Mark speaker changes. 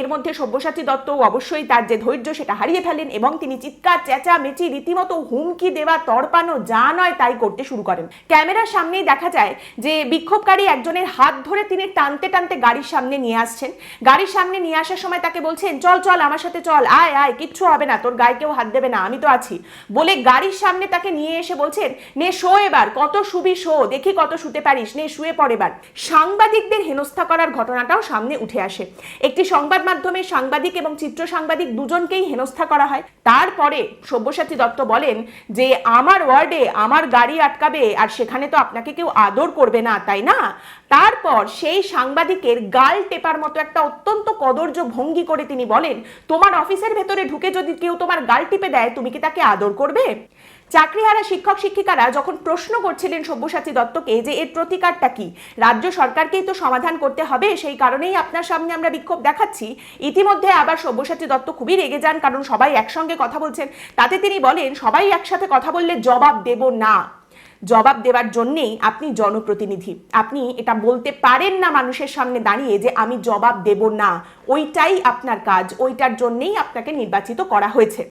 Speaker 1: এর মধ্যে সব্যসাচী দত্ত অবশ্যই তার যে ধৈর্য সেটা হারিয়ে ফেলেন এবং তিনি চিৎকার চেঁচা মেচি রীতিমতো হুমকি দেওয়া, তড়পানো যা নয় তাই করতে শুরু করেন। ক্যামেরার সামনেই দেখা যায় যে বিক্ষোভকারী একজনের হাত ধরে তিনি টানতে টানতে গাড়ির সামনে নিয়ে আসছেন। গাড়ির সামনে নিয়ে আসার সময় তাকে বলছেন, চল চল, আমার সাথে চল, আয় আয়, কিচ্ছু হবে না, তোর গায়ে কেউ হাত দেবে না, আমি তো আছি। বলে গাড়ির সামনে তাকে নিয়ে এসে বলছেন, নে, শো এবার, কত শুবি শো, দেখি কত শুতে পারিস, নে, শুয়ে পড় এবার। সাংবাদিকদের হেনস্থা করার ঘটনাটাও সামনে উঠে আসে। একটি সংবাদ মাধ্যমে সাংবাদিক এবং চিত্র সাংবাদিক দুজনকেই হেনস্থা করা হয়। তারপরে সব্যসাচী দত্ত বলেন যে, আমার ওয়ার্ডে আমার গাড়ি আটকাবে আর সেখানে তো আপনাকে কেউ আদর করবে না, তাই না? তারপর সেই সাংবাদিকের গাল টেপার মতো একটা অত্যন্ত কদর্য ভঙ্গি করে তিনি বলেন, তোমার অফিসের ভেতরে ঢুকে যদি কেউ তোমার গাল টিপে দেয়, তুমি কি তাকে আদর করবে? চাকরিহারা শিক্ষক শিক্ষিকারা যখন প্রশ্ন করছিলেন সব্যসাচী দত্তকে যে এর প্রতিকারটা কি, রাজ্য সরকারকেই তো সমাধান করতে হবে, সেই কারণেই আপনার সামনে আমরা বিক্ষোভ দেখাচ্ছি। ইতিমধ্যে আবার সব্যসাচী দত্ত খুবই রেগে যান, কারণ সবাই একসঙ্গে কথা বলছেন। তাতে তিনি বলেন, সবাই একসাথে কথা বললে জবাব দেব না। জবাব দেওয়ার জন্যেই আপনি জনপ্রতিনিধি। আপনি এটা বলতে পারেন না মানুষের সামনে দাঁড়িয়ে যে আমি জবাব দেব না। ওইটাই আপনার কাজ, ওইটার জন্যেই আপনাকে নির্বাচিত করা হয়েছে।